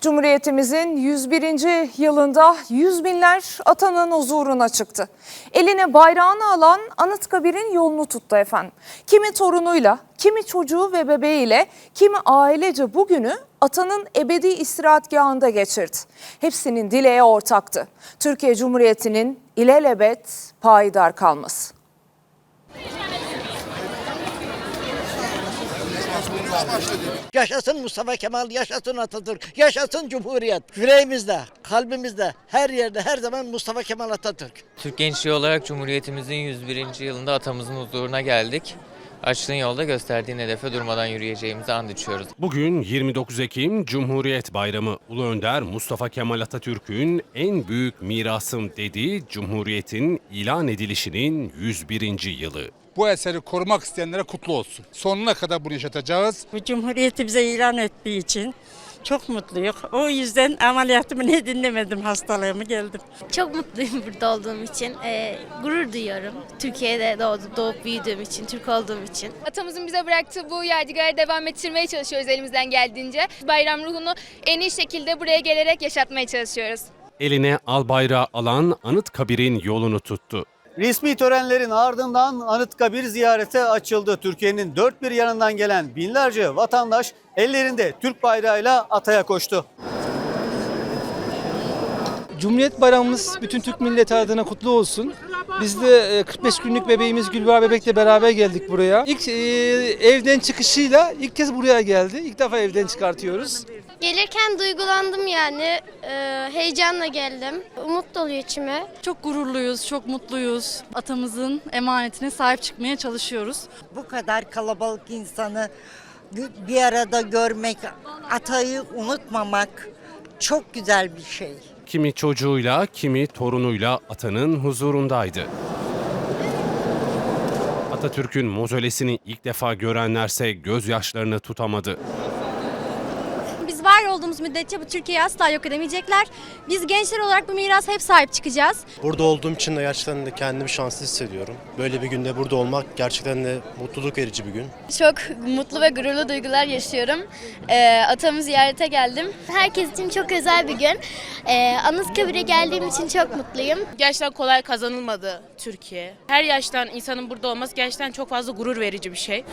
Cumhuriyetimizin 101. yılında yüz binler atanın huzuruna çıktı. Eline bayrağını alan Anıtkabir'in yolunu tuttu efendim. Kimi torunuyla, kimi çocuğu ve bebeğiyle, kimi ailece bugünü atanın ebedi istirahatgahında geçirdi. Hepsinin dileği ortaktı. Türkiye Cumhuriyeti'nin ilelebet payidar kalması. Yaşasın Mustafa Kemal, yaşasın Atatürk, yaşasın Cumhuriyet. Yüreğimizde, kalbimizde, her yerde, her zaman Mustafa Kemal Atatürk. Türk gençliği olarak Cumhuriyetimizin 101. yılında atamızın huzuruna geldik. Açtığın yolda gösterdiğin hedefe durmadan yürüyeceğimize and içiyoruz. Bugün 29 Ekim Cumhuriyet Bayramı. Ulu Önder Mustafa Kemal Atatürk'ün en büyük mirasım dediği Cumhuriyet'in ilan edilişinin 101. yılı. Bu eseri korumak isteyenlere kutlu olsun. Sonuna kadar bunu yaşatacağız. Bu cumhuriyeti bize ilan ettiği için çok mutluyuz. O yüzden ameliyatımı ne dinlemedim hastalığımı geldim. Çok mutluyum burada olduğum için. Ee, gurur duyuyorum. Türkiye'de doğdum, doğup büyüdüğüm için, Türk olduğum için. Atamızın bize bıraktığı bu yadigarı devam ettirmeye çalışıyoruz elimizden geldiğince. Bayram ruhunu en iyi şekilde buraya gelerek yaşatmaya çalışıyoruz. Eline al bayrağı alan Anıtkabir'in yolunu tuttu. Resmi törenlerin ardından Anıtkabir ziyarete açıldı. Türkiye'nin dört bir yanından gelen binlerce vatandaş ellerinde Türk bayrağıyla ataya koştu. Cumhuriyet Bayramımız bütün Türk milleti adına kutlu olsun. Biz de e, 45 günlük bebeğimiz Gülbahar Bebek'le beraber geldik buraya. İlk e, evden çıkışıyla ilk kez buraya geldi. İlk defa evden çıkartıyoruz. Gelirken duygulandım yani. Ee, heyecanla geldim. Umut doluyor içime. Çok gururluyuz, çok mutluyuz. Atamızın emanetine sahip çıkmaya çalışıyoruz. Bu kadar kalabalık insanı bir arada görmek, Atay'ı unutmamak çok güzel bir şey. Kimi çocuğuyla, kimi torunuyla atanın huzurundaydı. Atatürk'ün mozolesini ilk defa görenlerse gözyaşlarını tutamadı. Var olduğumuz müddetçe bu Türkiye'yi asla yok edemeyecekler. Biz gençler olarak bu mirasa hep sahip çıkacağız. Burada olduğum için de gerçekten de kendimi şanslı hissediyorum. Böyle bir günde burada olmak gerçekten de mutluluk verici bir gün. Çok mutlu ve gururlu duygular yaşıyorum. Ee, atamı ziyarete geldim. Herkes için çok özel bir gün. Ee, Anıtkabir'e geldiğim için çok mutluyum. Gerçekten kolay kazanılmadı Türkiye. Her yaştan insanın burada olması gerçekten çok fazla gurur verici bir şey.